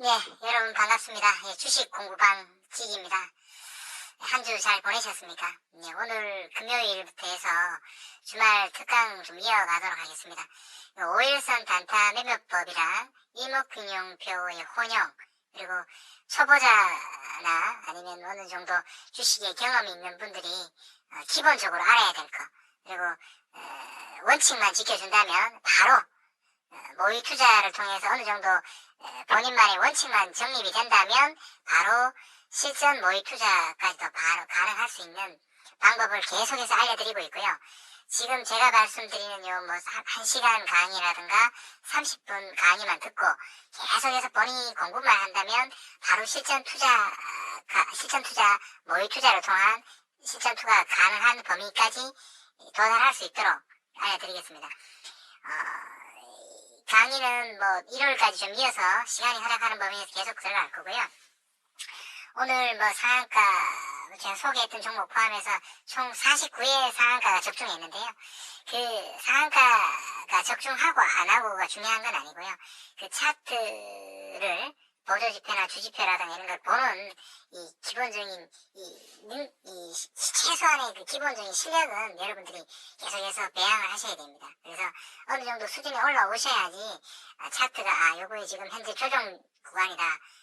네, 여러분 반갑습니다. 예, 주식 공부방 지기입니다. 한 주 잘 보내셨습니까? 네, 오늘 금요일부터 해서 주말 특강 좀 이어가도록 하겠습니다. 5일선 단타 매매법이랑 일목균형표의 혼용, 그리고 초보자나 아니면 어느 정도 주식에 경험이 있는 분들이 어, 기본적으로 알아야 될 것, 그리고 에, 원칙만 지켜준다면 바로 어, 모의 투자를 통해서 어느 정도 에, 본인만의 원칙만 정립이 된다면 바로 실전 모의 투자까지도 바로 가능할 수 있는 방법을 계속해서 알려드리고 있고요. 지금 제가 말씀드리는 요, 뭐, 한- 한 시간 강의라든가 30분 강의만 듣고 계속해서 본인이 공부만 한다면 바로 실전 투자, 가- 실전 투자, 모의 투자를 통한 실전 투자 가능한 범위까지 도달할 수 있도록 알려드리겠습니다. 어, 이 강의는 뭐 1월까지 좀 이어서 시간이 허락하는 범위에서 계속 들어갈 거고요. 오늘 뭐 상한가 제가 소개했던 종목 포함해서 총 49의 상한가가 적중했는데요. 그 상한가가 적중하고 안 하고가 중요한 건 아니고요. 그 차트를 보조지표나 주지표라든가 이런 걸 보는 이 기본적인 이, 능, 이 시- 최소한의 그 기본적인 실력은 여러분들이 계속해서 배양을 하셔야 됩니다. 그래서 어느 정도 수준에 올라오셔야지 아, 차트가 아 요거에 지금 현재 조정 구간이다.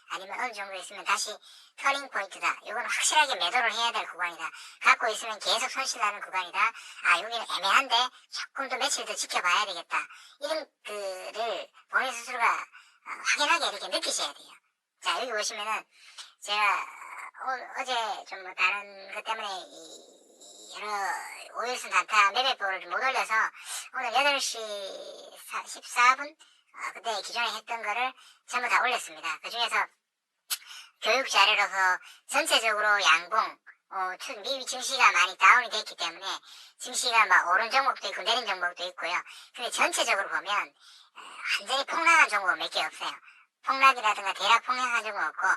아니면 어느 정도 있으면 다시 터닝 포인트다. 요거는 확실하게 매도를 해야 될 구간이다. 갖고 있으면 계속 손실 나는 구간이다. 아 여기는 애매한데 조금 더 며칠 더 지켜봐야 되겠다. 이런 거를 본인 스스로가 어, 확연하게 이렇게 느끼셔야 돼요 자 여기 보시면은 제가 어, 제 좀 뭐 다른 것 때문에 이 여러 오일선 단타 매매법을 좀 못 올려서 오늘 8시 14분 어, 그때 기존에 했던 거를 전부 다 올렸습니다. 그 중에서 교육 자료로서 전체적으로 양봉, 어, 추- 미 증시가 많이 다운이 됐기 때문에 증시가 막 오른 종목도 있고 내린 종목도 있고요. 근데 전체적으로 보면 에, 완전히 폭락한 종목은 몇 개 없어요. 폭락이라든가 대략 폭락한 종목 없고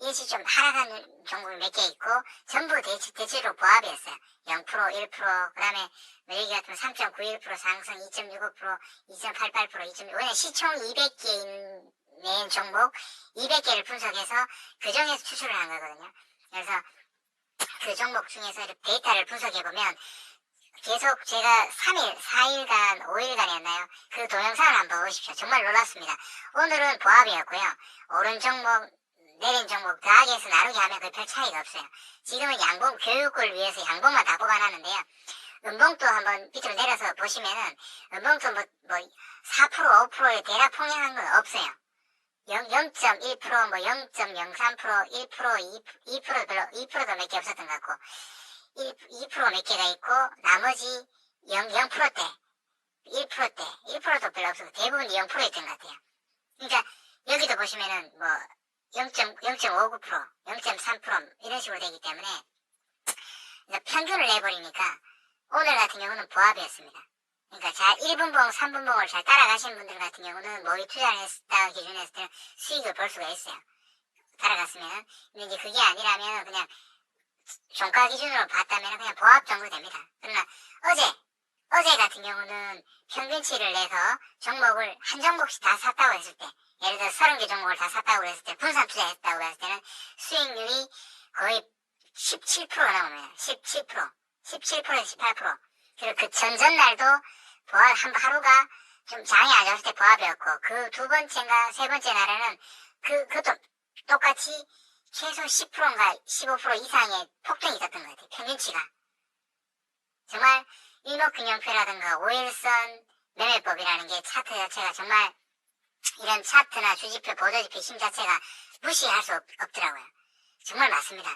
일시 좀 하락한 종목이 몇개 있고 전부 대체, 대체로 보합이었어요. 0%, 1%, 그 다음에 뭐 여기 같으면 3.91% 상승, 2.65%, 2.88%, 2.6%, 왜냐 시총 200개 낸 종목 200개를 분석해서 그 중에서 추출을 한 거거든요. 그래서 그 종목 중에서 데이터를 분석해 보면 계속 제가 3일, 4일간, 5일간이었나요? 그 동영상을 한번 보십시오. 정말 놀랐습니다. 오늘은 보합이었고요. 오른 종목, 내린 종목 더하기 해서 나누기 하면 그 별 차이가 없어요. 지금은 양봉, 교육을 위해서 양봉만 다 뽑아놨는데요. 음봉도 한번 밑으로 내려서 보시면은 음봉도 뭐, 뭐 4%, 5%의 대략 폭락한 건 없어요. 0, 0.1%, 뭐 0.03%, 1%, 2, 2% 별로, 2%도 몇 개 없었던 것 같고, 1, 2%몇 개가 있고, 나머지 0, 0%대, 1%대, 1%도 별로 없었고, 대부분 0%였던 것 같아요. 그러니까, 여기도 보시면은 뭐, 0.59%, 0.3% 이런 식으로 되기 때문에, 평균을 내버리니까, 오늘 같은 경우는 보합이었습니다. 그러니까 잘 1분봉, 3분봉을 잘 따라가신 분들 같은 경우는 모의 투자를 했다 기준에 했을 때는 수익을 볼 수가 있어요. 따라갔으면. 근데 이제 그게 아니라면 그냥 종가 기준으로 봤다면 그냥 보합 정도 됩니다. 그러나 어제, 어제 같은 경우는 평균치를 내서 종목을 한 종목씩 다 샀다고 했을 때, 예를 들어 30개 종목을 다 샀다고 했을 때, 분산 투자했다고 했을 때는 수익률이 거의 17%가 나옵니다. 17%. 17%에서 18%. 그리고 그 전전날도 보합 한 하루가 좀 장이 안 좋을 때 보합이었고 그 두 번째인가 세 번째 날에는 그 그것도 똑같이 최소 10%인가 15% 이상의 폭등이 있었던 것 같아요. 평균치가. 정말 일목균형표라든가 오일선 매매법이라는 게 차트 자체가 정말 이런 차트나 주지표, 보조지표 힘 자체가 무시할 수 없, 없더라고요. 정말 맞습니다.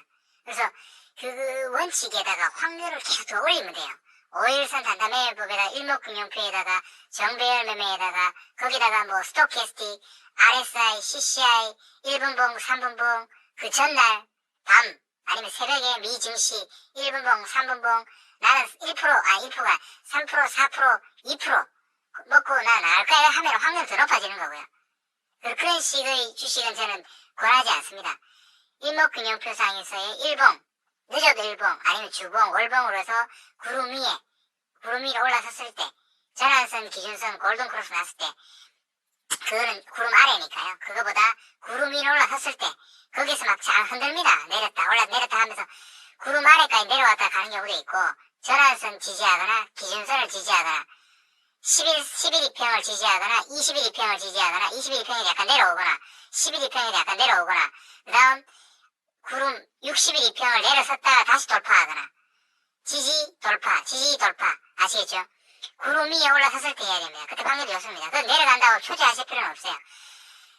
그래서 그 원칙에다가 확률을 계속 더 올리면 돼요. 5일선 단타 매매법에다 일목균형표에다가 정배열 매매에다가 거기다가 뭐 스토캐스틱, RSI, CCI, 1분봉, 3분봉 그 전날 밤 아니면 새벽에 미 증시 1분봉, 3분봉 나는 1%아 1%가 3%, 4%, 2% 먹고 나 나갈까요 하면 확률이 더 높아지는 거고요. 그- 그런 식의 주식은 저는 권하지 않습니다. 일목균형표상에서의 일봉 늦어도 일봉 아니면 주봉 월봉으로 해서 구름 위에 구름 위로 올라섰을 때 전환선 기준선 골든 크로스 났을 때 그거는 구름 아래니까요. 그거보다 구름 위로 올라섰을 때 거기서 막 잘 흔들립니다. 내렸다 올라 내렸다 하면서 구름 아래까지 내려왔다 가는 경우도 있고 전환선 지지하거나 기준선을 지지하거나 11, 11이평을 지지하거나 21이평을 지지하거나 21이평이 약간 내려오거나 11이평이 약간 내려오거나 그 다음 구름 61이평을 내려섰다가 다시 돌파하거나 지지 돌파 지지 돌파 아시겠죠? 구름 위에 올라섰을 때 해야 됩니다. 그때 방법이 없습니다. 그건 내려간다고 초조하실 필요는 없어요.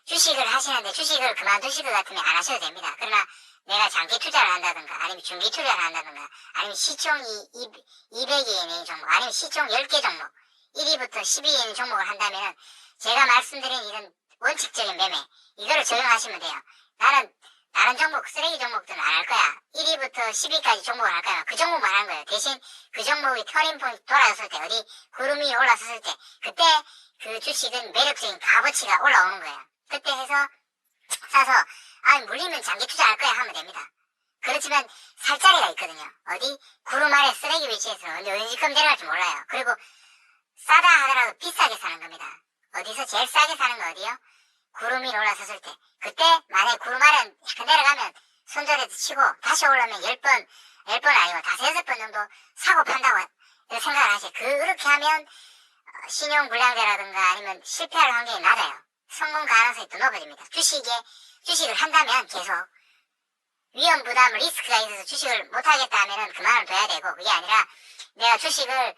주식을 하시는데 주식을 그만두실 것 같으면 안 하셔도 됩니다. 그러나 내가 장기 투자를 한다든가 아니면 중기 투자를 한다든가 아니면 시총이 200에 있는 종목 아니면 시총 10개 종목 1위부터 10위에 있는 종목을 한다면 제가 말씀드린 이런 원칙적인 매매 이거를 적용하시면 돼요. 나는 다른 종목 쓰레기 종목들은 안 할 거야. 1위부터 10위까지 종목을 할 거야. 그 종목만 하는 거예요. 대신 그 종목이 터닝 포인트 돌아섰을 때 어디 구름 이 올라섰을 때 그때 그 주식은 매력적인 값어치가 올라오는 거예요. 그때 해서 사서 아 물리면 장기 투자할 거야 하면 됩니다. 그렇지만 살 자리가 있거든요. 어디 구름 아래 쓰레기 위치에서 언제 언제끔 내려갈지 몰라요. 그리고 싸다 하더라도 비싸게 사는 겁니다. 어디서 제일 싸게 사는 거 어디요? 구름이 올라섰을 때. 그때 만약에 구름 아래 내려가면 손절해도 치고 다시 올라오면 10번, 10번 아니고 다섯 여섯 번 정도 사고 판다고 생각을 하세요. 그렇게 하면 어, 신용 불량자라든가 아니면 실패할 확률이 낮아요. 성공 가능성이 더 높아집니다. 주식에, 주식을 한다면 계속 위험 부담 리스크가 있어서 주식을 못하겠다 하면은 그만을 둬야 되고 그게 아니라 내가 주식을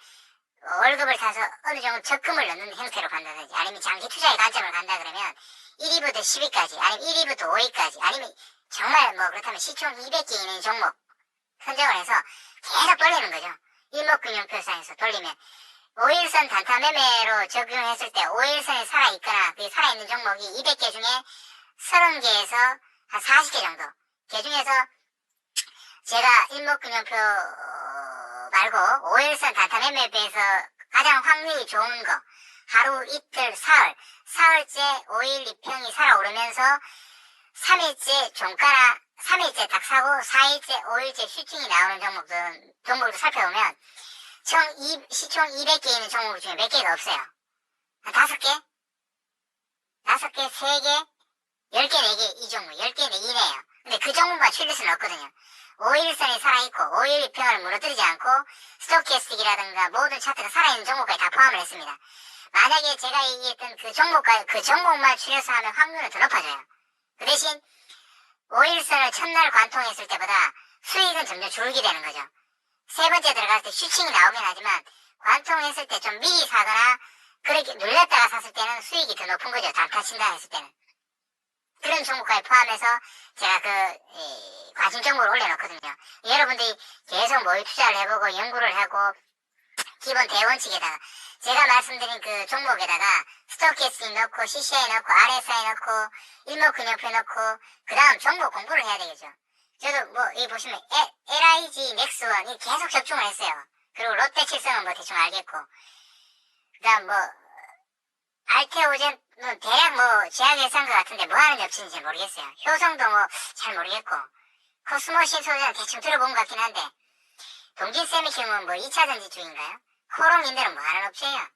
월급을 타서 어느 정도 적금을 넣는 형태로 간다든지 아니면 장기 투자의 관점을 간다 그러면 1위부터 10위까지 아니면 1위부터 5위까지 아니면 정말 뭐 그렇다면 시총 200개 있는 종목 선정을 해서 계속 돌리는 거죠. 일목균형표상에서 돌리면 5일선 단타 매매로 적용했을 때 5일선에 살아있거나 그 살아있는 종목이 200개 중에 30개에서 한 40개 정도 그 중에서 제가 일목균형표 말고 5일선 단타 매매에 비해서 가장 확률이 좋은 거 하루 이틀 사흘 사흘째 5일 2평이 살아오르면서 3일째 종가나 3일째 딱 사고 4일째 5일째 슈팅이 나오는 종목들 종목을 살펴보면 총 2, 시총 200개 있는 종목 중에 몇 개가 없어요. 한 다섯 개? 다섯 개, 세 개, 열 개, 네 개, 이 종목, 열 개, 네 이네요. 근데 그 종목만 출릴 수는 없거든요. 5일선이 살아있고 5일 2평을 무너뜨리지 않고 스토캐스틱이라든가 모든 차트가 살아있는 종목까지 다 포함을 했습니다. 만약에 제가 얘기했던 그 종목과 그 종목만 추려서 하면 확률은 더 높아져요. 그 대신 5일선을 첫날 관통했을 때보다 수익은 점점 줄게 되는 거죠. 세 번째 들어갈 때 슈팅이 나오긴 하지만 관통했을 때 좀 미리 사거나 그렇게 눌렸다가 샀을 때는 수익이 더 높은 거죠. 단타 친다 했을 때는. 그런 종목까지 포함해서 제가 그 이, 관심 정보를 올려놓거든요. 여러분들이 계속 모의 투자를 해보고 연구를 하고 기본 대원칙에다가 제가 말씀드린 그 종목에다가 스토캐스팅 넣고 CCI 넣고 RSI 넣고 일목균형표 넣고 그 다음 종목 공부를 해야 되겠죠. 저도 뭐 여기 보시면 에, LIG 넥스원이 계속 적중을 했어요. 그리고 롯데 칠성은 뭐 대충 알겠고 그 다음 뭐 알테오젠 뭐 대략 뭐 제약 것 같은데 뭐 하는 업체인지 모르겠어요. 효성도 뭐 잘 모르겠고 코스모 신소재는 대충 들어본 것 같긴 한데 동진 세미킴은 뭐 2차 전지 중인가요? 뭐 하는 업체예요?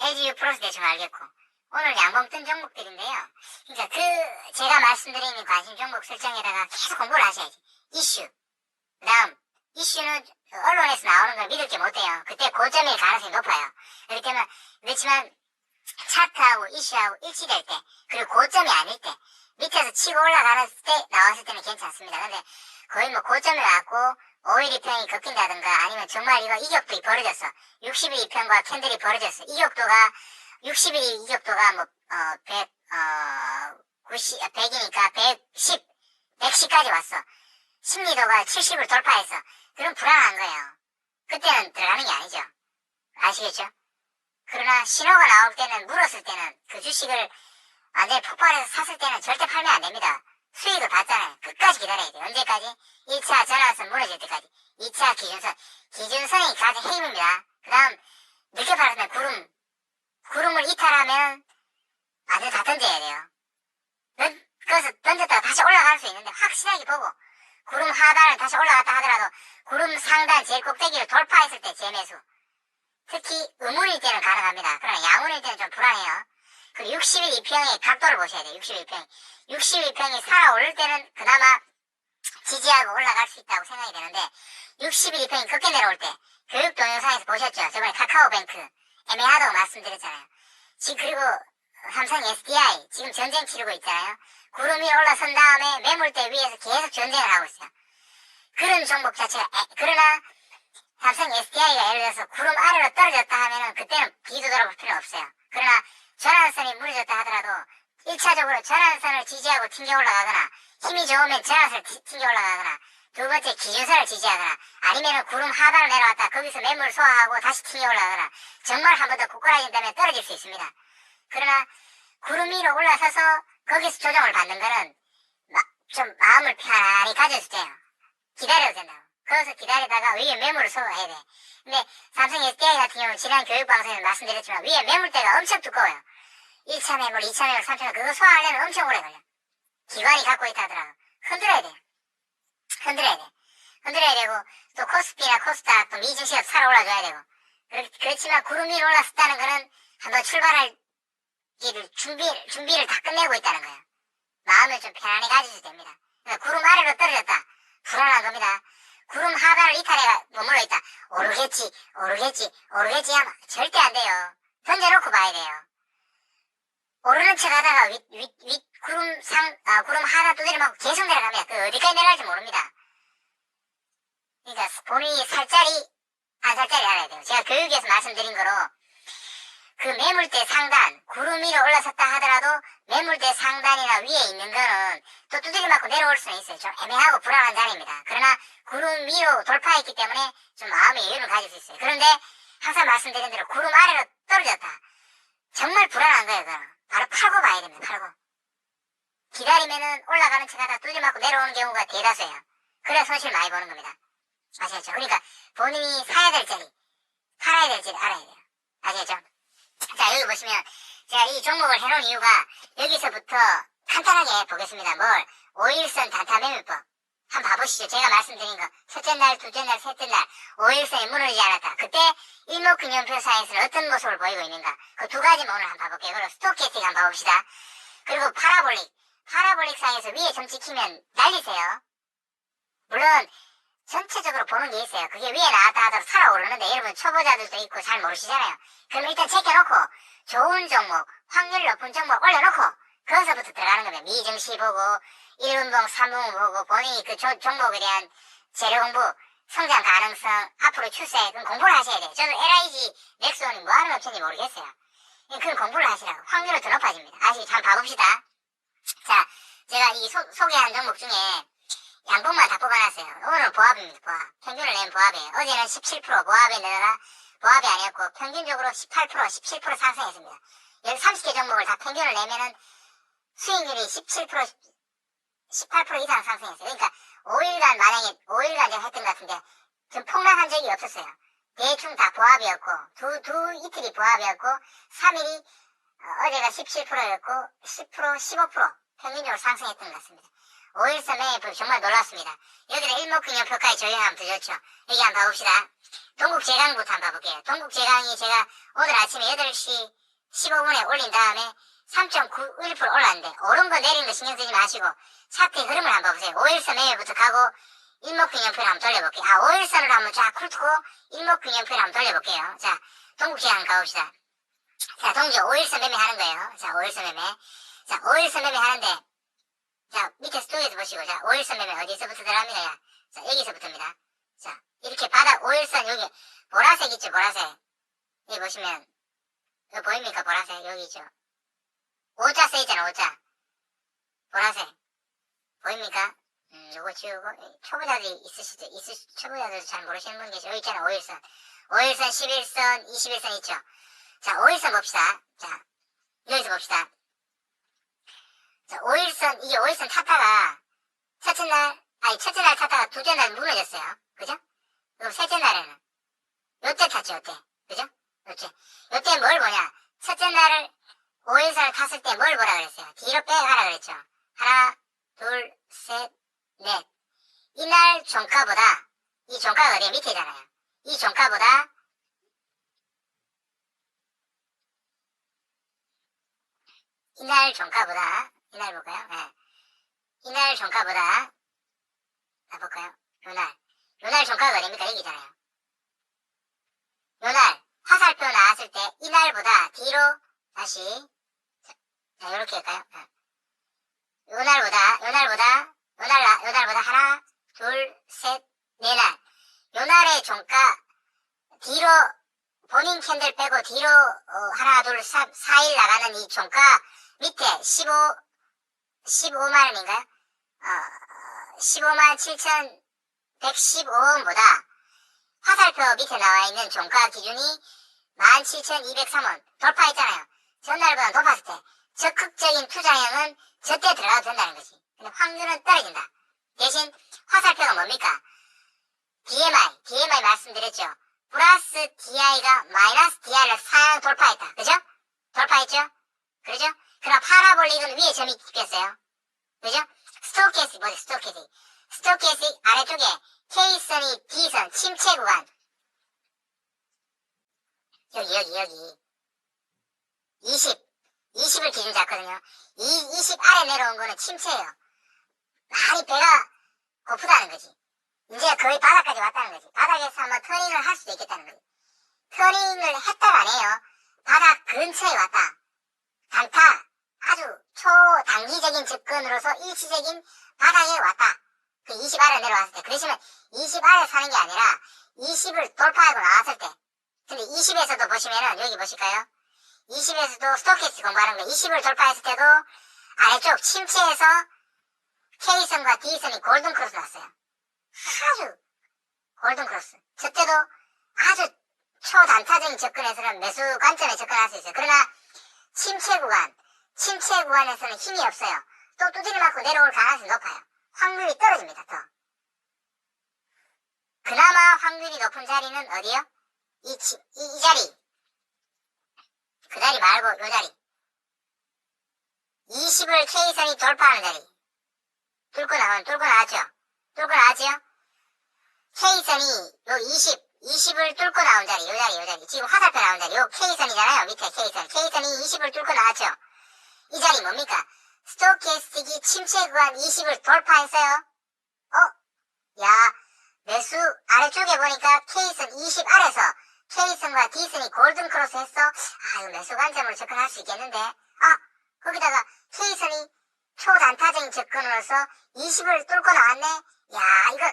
LGU 플러스 대충 알겠고 오늘 양봉 뜬 종목들인데요. 그러니까 그 제가 말씀드리는 관심 종목 설정에다가 계속 공부를 하셔야지. 이슈. 그다음 이슈는 언론에서 나오는 걸 믿을 게 못해요. 그때 고점일 가능성이 높아요. 그렇기 때문에 그렇지만 차트하고 이슈하고 일치될 때 그리고 고점이 아닐 때 밑에서 치고 올라가는 때 나왔을 때는 괜찮습니다. 근데 거의 뭐 고점을 갖고 5일 2평이 꺾인다든가 아니면 정말 이거 이격도 벌어졌어. 60일 2평과 캔들이 벌어졌어. 이격도가 60일 이격도가 뭐, 어, 100, 어, 90, 100이니까 110, 110까지 왔어. 심리도가 70을 돌파해서. 그럼 불안한 거예요. 그때는 들어가는 게 아니죠. 아시겠죠? 그러나 신호가 나올 때는, 물었을 때는 그 주식을 완전히 폭발해서 샀을 때는 절대 팔면 안 됩니다. 수익을 받잖아요. 끝까지 기다려야 돼요. 언제까지? 1차 전화선 무너질 때까지. 2차 기준선. 기준선이 가장 힘입니다. 그 다음, 늦게 팔았으면 구름. 구름을 이탈하면 완전 다 던져야 돼요. 그래서 던졌다가 다시 올라갈 수 있는데 확실하게 보고 구름 하단을 다시 올라갔다 하더라도 구름 상단 제일 꼭대기를 돌파했을 때 재매수. 특히 음운일 때는 가능합니다. 그러나 양운일 때는 좀 불안해요. 그리고 61평의 각도를 보셔야 돼요. 61평. 61평이 살아오를 때는 그나마 지지하고 올라갈 수 있다고 생각이 되는데 61평이 급게 내려올 때 교육 동영상에서 보셨죠? 저번에 카카오뱅크 애매하다고 말씀드렸잖아요. 지금 그리고 삼성 SDI 지금 전쟁 치르고 있잖아요. 구름 위에 올라선 다음에 매물대 위에서 계속 전쟁을 하고 있어요. 그런 종목 자체가 에, 그러나 삼성 SDI가 예를 들어서 구름 아래로 떨어졌다 하면은 그때는 뒤도 돌아볼 필요 없어요. 그러나 전환선이 무너졌다 하더라도 1차적으로 전환선을 지지하고 튕겨 올라가거나 힘이 좋으면 전환선을 튕- 튕겨 올라가거나 두 번째 기준선을 지지하거나 아니면은 구름 하단을 내려왔다 거기서 매물 소화하고 다시 튕겨 올라가거나 정말 한 번더 굳건해진다면 떨어질 수 있습니다. 그러나 구름 위로 올라서서 거기서 조정을 받는 거는 마- 좀 마음을 편안히 가져도 돼요. 기다려도 된다고. 거기서 기다리다가 위에 매물을 소화해야 돼. 근데 삼성 SDI 같은 경우는 지난 교육방송에서 말씀드렸지만 위에 매물대가 엄청 두꺼워요. 1차 매물, 2차 매물, 3차 매물 그거 소화하려면 엄청 오래 걸려. 기관이 갖고 있다 하더라고. 흔들어야 돼. 흔들어야 돼. 흔들어야 되고 또 코스피나 코스닥 또 미증시가 살아 올라줘야 되고 그렇, 그렇지만 구름 위로 올랐었다는 거는 한번 출발할 길을 준비, 준비를 다 끝내고 있다는 거예요. 마음을 좀 편안히 가지셔도 됩니다. 그러니까 구름 아래로 떨어졌다. 불안한 겁니다. 구름 하단을 이탈해 머물러 있다. 오르겠지, 오르겠지, 오르겠지 하면 절대 안 돼요. 던져놓고 봐야 돼요. 오르는 척 하다가 윗, 윗, 윗 구름 상, 아, 구름 하나 두드려 맞고 계속 내려갑니다. 그 어디까지 내려갈지 모릅니다. 그러니까 본인이 살짜리, 안 살짜리 알아야 돼요. 제가 교육에서 말씀드린 거로 그 매물대 상단, 구름 위로 올라섰다 하더라도 매물대 상단이나 위에 있는 거는 또 두드려 맞고 내려올 수는 있어요. 좀 애매하고 불안한 자리입니다. 그러나 구름 위로 돌파했기 때문에 좀 마음의 여유를 가질 수 있어요. 그런데 항상 말씀드린 대로 구름 아래로 떨어졌다. 정말 불안한 거예요, 그거는. 바로 팔고 봐야 됩니다, 팔고. 기다리면은 올라가는 척 하다 두드려 맞고 내려오는 경우가 대다수예요. 그래 손실 많이 보는 겁니다. 아시겠죠? 그러니까 본인이 사야 될 자리, 팔아야 될 자리 알아야 돼요. 아시겠죠? 자, 여기 보시면 제가 이 종목을 해놓은 이유가 여기서부터 간단하게 보겠습니다. 뭘? 5일선 단타 매물법. 한번 봐보시죠. 제가 말씀드린 거. 첫째 날, 둘째 날, 셋째 날, 5일선이 무너지지 않았다. 그때 일목균형표사에서는 어떤 모습을 보이고 있는가. 그 두 가지만 오늘 한번 봐볼게요. 그리고 스토캐스틱 한번 봐봅시다. 그리고 파라볼릭. 파라볼릭 상에서 위에 점 찍히면 날리세요. 물론 전체적으로 보는 게 있어요. 그게 위에 나왔다 하더라도 살아오르는데 여러분 초보자들도 있고 잘 모르시잖아요. 그럼 일단 제껴놓고 좋은 종목, 확률 높은 종목 올려놓고 거기서부터 들어가는 겁니다. 미증시 보고 1분봉, 3분봉 보고 본인이 그 조- 종목에 대한 재료 공부, 성장 가능성, 앞으로 추세 그건 공부를 하셔야 돼요. 저도 LIG, 넥슨이 뭐 하는 업체인지 모르겠어요. 그건 공부를 하시라고. 확률은 더 높아집니다. 아시겠죠? 한번 봐봅시다. 자, 제가 이 소, 소개한 종목 중에 양봉만 다 뽑아놨어요. 오늘은 보합입니다, 보합. 평균을 낸 보합이에요. 어제는 17% 보합에다가 보합이 아니었고 평균적으로 18%, 17% 상승했습니다. 여기 30개 종목을 다 평균을 내면은 수익률이 17%, 18% 이상 상승했어요. 그러니까 5일간 만약에 5일간 제가 했던 것 같은데 좀 폭락한 적이 없었어요. 대충 다 보합이었고 두, 두 이틀이 보합이었고 3일이 어제가 17%였고 10%, 15% 평균적으로 상승했던 것 같습니다. 5일 선 매입 정말 놀랐습니다. 여기는 일목균형표까지 적용하면 더 좋죠. 여기 한번 봐봅시다. 동국제강부터 한번 봐볼게요. 동국제강이 제가 오늘 아침에 8시 15분에 올린 다음에 3.91% 올랐는데 오른 거 내린 거 신경 쓰지 마시고 차트의 흐름을 한번 보세요. 5일선 매매부터 가고 일목균형표를 한번 돌려볼게요. 아 5일선을 한번 쫙 훑고 일목균형표를 한번 돌려볼게요. 자 동국제강 가봅시다. 자 동주 5일선 매매 하는 거예요. 자 5일선 매매. 자 5일선 매매 하는데 자 밑에 스토리에서 보시고 자 5일선 매매 어디서부터 들어갑니다. 야. 자 여기서부터입니다. 자 이렇게 바닥 5일선 여기 보라색 있죠 보라색. 여기 보시면 이거 보입니까 보라색 여기 있죠. 오자 써있잖아 오자 보라색 보입니까? 음 요거 지우고 이 초보자들이 있으시죠 있으 초보자들도 잘 모르시는 분 계시죠 여기 있잖아 5일선 5일선 11선 21선 있죠 자 5일선 봅시다 자 여기서 봅시다 자 5일선 이게 5일선 탔다가 첫째 날 아니 첫째 날 탔다가 둘째 날 무너졌어요 그죠? 그럼 셋째 날에는 요때 탔죠 요때 그죠? 요때 요때 뭘 보냐 첫째 날을 5일선을 탔을 때 뭘 보라 그랬어요? 뒤로 빼가라 그랬죠. 하나, 둘, 셋, 넷. 이날 종가보다, 이 종가가 어디 밑에잖아요. 이 종가보다 이날 종가보다 이날 볼까요? 네. 이날 종가보다 아 볼까요? 요날 요날 종가가 어딥니까? 여기잖아요. 요날 화살표 나왔을 때 이날보다 뒤로 다시 자, 자 요렇게 할까요? 네. 요날보다 요날보다 요날 요날보다 하나 둘셋네 날 요날의 종가 뒤로 본인 캔들 빼고 뒤로 어, 하나 둘3 4일 나가는 이 종가 밑에 15 15만 원인가요? 어, 15만 7천 115원보다 화살표 밑에 나와 있는 종가 기준이 17,203원 돌파했잖아요. 전날보다 높았을 때 적극적인 투자형은 저때 들어가도 된다는 거지. 근데 확률은 떨어진다. 대신 화살표가 뭡니까? DMI, DMI 말씀드렸죠. 플러스 DI가 마이너스 DI를 상 돌파했다. 그죠? 돌파했죠? 그러죠? 그럼 파라볼릭은 위에 점이 찍혔어요. 그죠? 스토캐스틱 뭐지? 스토캐스틱. 스토캐스틱 아래쪽에 K선이 D선 침체 구간. 여기 여기 여기. 20. 20을 기준 잡거든요. 이 20 아래 내려온 거는 침체예요. 많이 배가 고프다는 거지. 이제 거의 바닥까지 왔다는 거지. 바닥에서 한번 터닝을 할 수도 있겠다는 거지. 터닝을 했다가 아니에요. 바닥 근처에 왔다. 단타. 아주 초단기적인 접근으로서 일시적인 바닥에 왔다. 그 20 아래 내려왔을 때. 그러시면 20 아래 사는 게 아니라 20을 돌파하고 나왔을 때. 근데 20에서도 보시면은 여기 보실까요? 20에서도 스토키스 공부하는 거 20을 돌파했을 때도 아래쪽 침체에서 K선과 D선이 골든 크로스 났어요. 아주 골든 크로스. 저때도 아주 초단타적인 접근에서는 매수 관점에 접근할 수 있어요. 그러나 침체 구간, 침체 구간에서는 힘이 없어요. 또 두드려 맞고 내려올 가능성이 높아요. 확률이 떨어집니다. 더. 그나마 확률이 높은 자리는 어디요? 이, 치- 이, 이 자리. 그 자리 말고 요 자리. 20을 K선이 돌파하는 자리. 뚫고 나온, 뚫고 나왔죠? 뚫고 나왔죠? K선이 요 20, 20을 뚫고 나온 자리, 요 자리, 요 자리. 지금 화살표 나온 자리, 요 K선이잖아요. 밑에 K선. K선이 20을 뚫고 나왔죠? 이 자리 뭡니까? 스토캐스틱이 침체 구간 20을 돌파했어요. 어? 야, 매수 아래쪽에 보니까 K선 20 아래서 K선과 D선이 골든 크로스 했어. 아, 이거 매수 관점으로 접근할 수 있겠는데. 아, 거기다가 K선이 초단타적인 접근으로서 20을 뚫고 나왔네. 야, 이거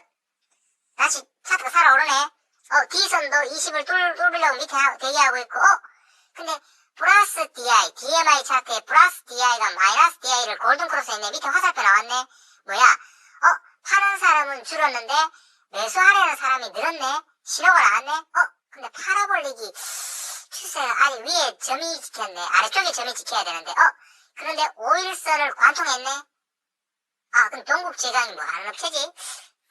다시 차트가 살아오르네. 어, D선도 20을 뚫, 뚫으려고 밑에 하- 대기하고 있고, 어? 근데 플러스 DI, DMI 차트에 플러스 DI가 마이너스 DI를 골든 크로스 했네. 밑에 화살표 나왔네. 뭐야? 어, 파는 사람은 줄었는데 매수하려는 사람이 늘었네. 신호가 나왔네. 어, 근데 파라볼릭이 추세가 아니 위에 점이 찍혔네. 아래쪽에 점이 찍혀야 되는데. 어, 그런데 5일선을 관통했네. 아, 그럼 동국 제강이 뭐 하는 업체지?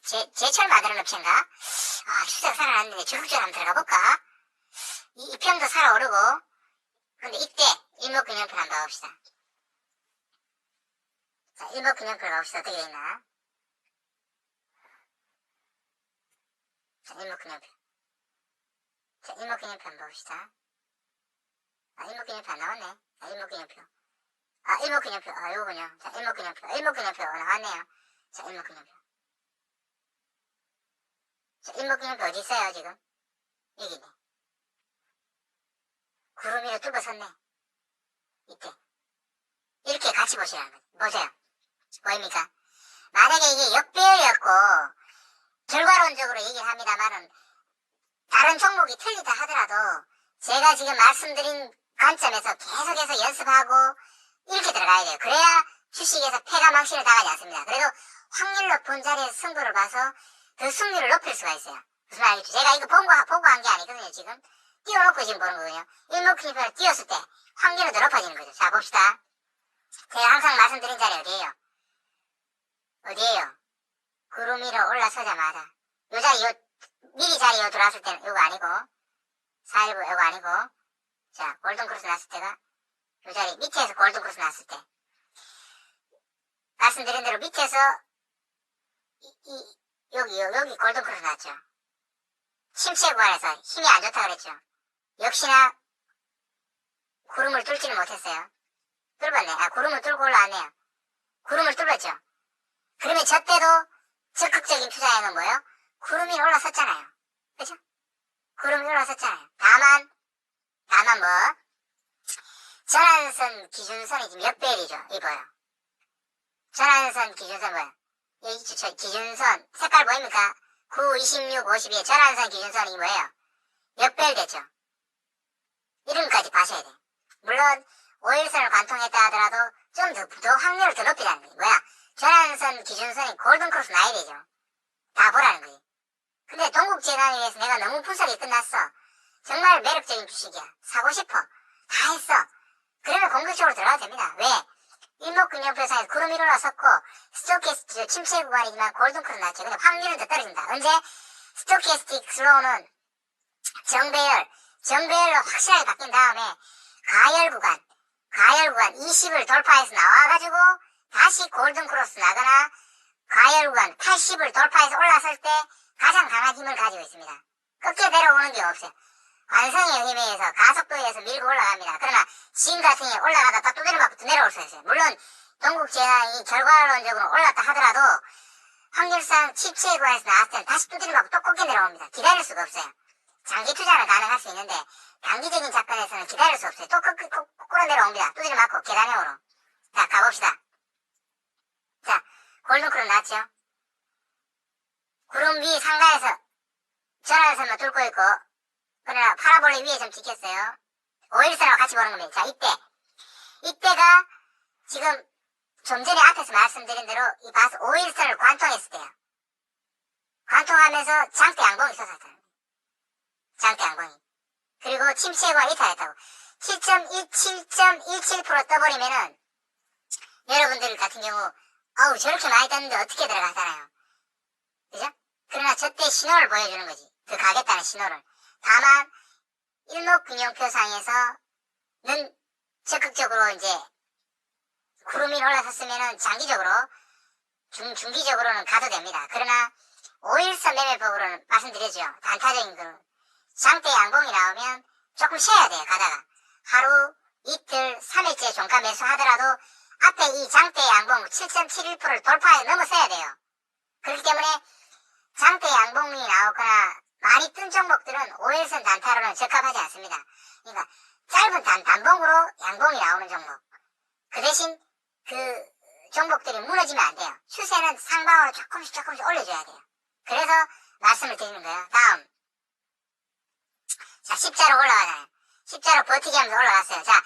제, 제철 만드는 업체인가? 아, 추세가 살아났는데 적극적으로 한번 들어가 볼까? 이, 이 평도 살아오르고, 근데 이때 일목균형표 한번 봐봅시다. 자, 일목균형표 봐봅시다. 어떻게 돼 있나? 자, 일목균형표. 자, 일목균형표 한번 봅시다. 아, 일목균형표 안 나왔네. 아, 일목균형표. 아, 일목균형표. 아, 요거군요. 자, 일목균형표. 일목균형표 나왔네요. 자, 일목균형표. 자, 일목균형표 어디 있어요, 지금? 여기 있네. 구름 위로 뚫고 섰네. 이때. 이렇게 같이 보시라는 거죠. 보세요. 보입니까? 만약에 이게 역배열이었고, 결과론적으로 얘기를 합니다만은, 다른 종목이 틀리다 하더라도, 제가 지금 말씀드린 관점에서 계속해서 연습하고, 이렇게 들어가야 돼요. 그래야 주식에서 패가 망신을 당하지 않습니다. 그래도 확률 높은 자리에서 승부를 봐서 그 승률을 높일 수가 있어요. 무슨 말이죠? 제가 이거 본거, 보고 한 게 아니거든요, 지금. 띄워놓고 지금 보는 거거든요. 일목클리프를 띄웠을 때 확률은 더 높아지는 거죠. 자, 봅시다. 제가 항상 말씀드린 자리 어디에요? 어디에요? 구름 위로 올라서자마자. 요 자리, 요, 미리 자리 요 들어왔을 때는 요거 아니고, 419 요거 아니고, 자, 골든크로스 났을 때가, 요 자리 밑에서 골든크로스 났을 때. 말씀드린 대로 밑에서, 이, 이, 여기, 요, 여기 골든크로스 났죠. 침체 구간에서 힘이 안 좋다 그랬죠. 역시나 구름을 뚫지는 못했어요. 뚫었네. 아, 구름을 뚫고 올라왔네요. 구름을 뚫었죠. 그러면 저 때도 적극적인 투자액은 뭐예요? 구름이 올라섰잖아요. 그죠? 구름이 올라섰잖아요. 다만, 다만 뭐, 전환선 기준선이 지금 역배열이죠. 이거요. 전환선 기준선 뭐예요? 여기 있죠. 저 기준선. 색깔 보입니까? 9, 26, 52의 전환선 기준선이 뭐예요? 역배열됐죠. 이름까지 봐셔야 돼. 물론, 5일선을 관통했다 하더라도 좀 더, 더 확률을 더 높이라는 거예요. 뭐야? 전환선 기준선이 골든크로스 나야 되죠. 다 보라는 거예요. 근데 동국재단에 의해서 내가 너무 분석이 끝났어. 정말 매력적인 주식이야. 사고 싶어. 다 했어. 그러면 공격적으로 들어가도 됩니다. 왜? 일목균형표상에서 구름이 올라섰고 스토캐스틱 침체 구간이지만 골든크로스 났죠. 근데 확률은 더 떨어진다. 언제? 스토캐스틱 슬로우는 정배열, 정배열로 확실하게 바뀐 다음에 가열 구간, 가열 구간 20을 돌파해서 나와가지고 다시 골든 크로스 나거나 가열 구간 80을 돌파해서 올라설 때 가장 강한 힘을 가지고 있습니다. 꺾여 내려오는 게 없어요. 완성의 힘에 의해서 가속도에 의해서 밀고 올라갑니다. 그러나 지금 같은 경우에 올라가다 딱 두드려 맞고 또 내려올 수 있어요. 물론 동국제약이 결과론적으로 올랐다 하더라도 확률상 칩체의 구간에서 나왔을 때는 다시 두드려 맞고 또 꺾여 내려옵니다. 기다릴 수가 없어요. 장기 투자는 가능할 수 있는데 단기적인 접근에서는 기다릴 수 없어요. 또 꺾- 꺾- 거꾸로 내려옵니다. 두드려 맞고 계단형으로. 자 가봅시다. 자 골든크로 나왔죠? 구름 위 상가에서 전화선만 뚫고 있고 그러나 파라볼레 위에 좀 찍혔어요. 오일선하고 같이 보는 겁니다. 자 이때 이때가 지금 좀 전에 앞에서 말씀드린 대로 이 바스 오일선을 관통했을 때요. 관통하면서 장대 양봉이 솟았어요. 장대 양봉이. 그리고 침체가 이탈했다고. 7.17.17% 떠버리면은 여러분들 같은 경우 아우 저렇게 많이 떴는데 어떻게 들어가잖아요. 그죠? 그러나 저때 신호를 보여주는 거지. 그 가겠다는 신호를. 다만 일목균형표상에서는 적극적으로 이제 구름이 올라섰으면은 장기적으로 중, 중기적으로는 가도 됩니다. 그러나 5일선 매매법으로는 말씀드렸죠. 단타적인 그 장대 양봉이 나오면 조금 쉬어야 돼요. 가다가 하루 이틀 3일째 종가 매수하더라도 앞에 이 장대 양봉 7.71%를 돌파해 넘어서야 돼요. 그렇기 때문에 장대 양봉이 나오거나 많이 뜬 종목들은 5일선 단타로는 적합하지 않습니다. 그러니까 짧은 단, 단봉으로 양봉이 나오는 종목. 그 대신 그 종목들이 무너지면 안 돼요. 추세는 상방으로 조금씩 조금씩 올려줘야 돼요. 그래서 말씀을 드리는 거예요. 다음. 자, 십자로 올라가잖아요. 십자로 버티기 하면서 올라갔어요. 자,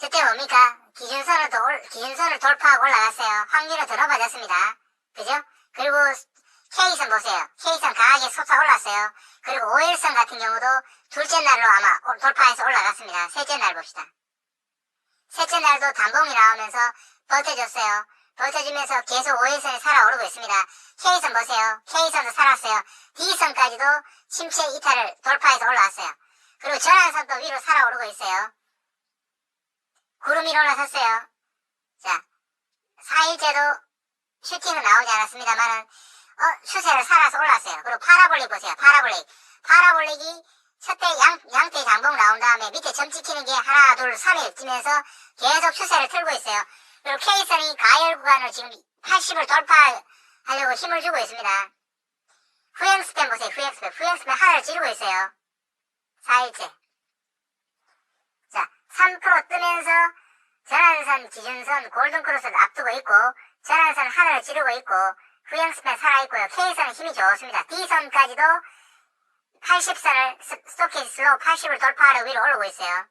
저때 뭡니까? 기준선을, 도, 올- 기준선을 돌파하고 올라갔어요. 확률은 더 높아졌습니다. 그죠? 그리고 K선 보세요. K선 강하게 솟아 올랐어요. 그리고 5일선 같은 경우도 둘째 날로 아마 올- 돌파해서 올라갔습니다. 셋째 날 봅시다. 셋째 날도 단봉이 나오면서 버텨줬어요. 버텨주면서 계속 5일선이 살아오르고 있습니다. K선 보세요. K선도 살았어요. D선까지도 침체 이탈을 돌파해서 올라왔어요. 그리고 전환선도 위로 살아오르고 있어요. 구름 위로 올라섰어요. 자, 4일째도 슈팅은 나오지 않았습니다만은 어, 추세를 살아서 올랐어요. 그리고 파라볼릭 보세요. 파라볼릭. 파라볼릭이 첫때 양, 양대 장봉 나온 다음에 밑에 점 찍히는 게 하나, 둘, 3일 뛰면서 계속 추세를 틀고 있어요. 그리고 K선이 가열 구간을 지금 80을 돌파하려고 힘을 주고 있습니다. 후행 스팬 보세요. 후행 스팬. 후행 스팬 하나를 찌르고 있어요. 4일째. 자, 3% 뜨면서 전환선, 기준선, 골든크로스를 앞두고 있고 전환선 하나를 찌르고 있고 후행 스팬 살아있고요. K선은 힘이 좋습니다. D선까지도 80선을 스토키스로 80을 돌파하려 위로 오르고 있어요.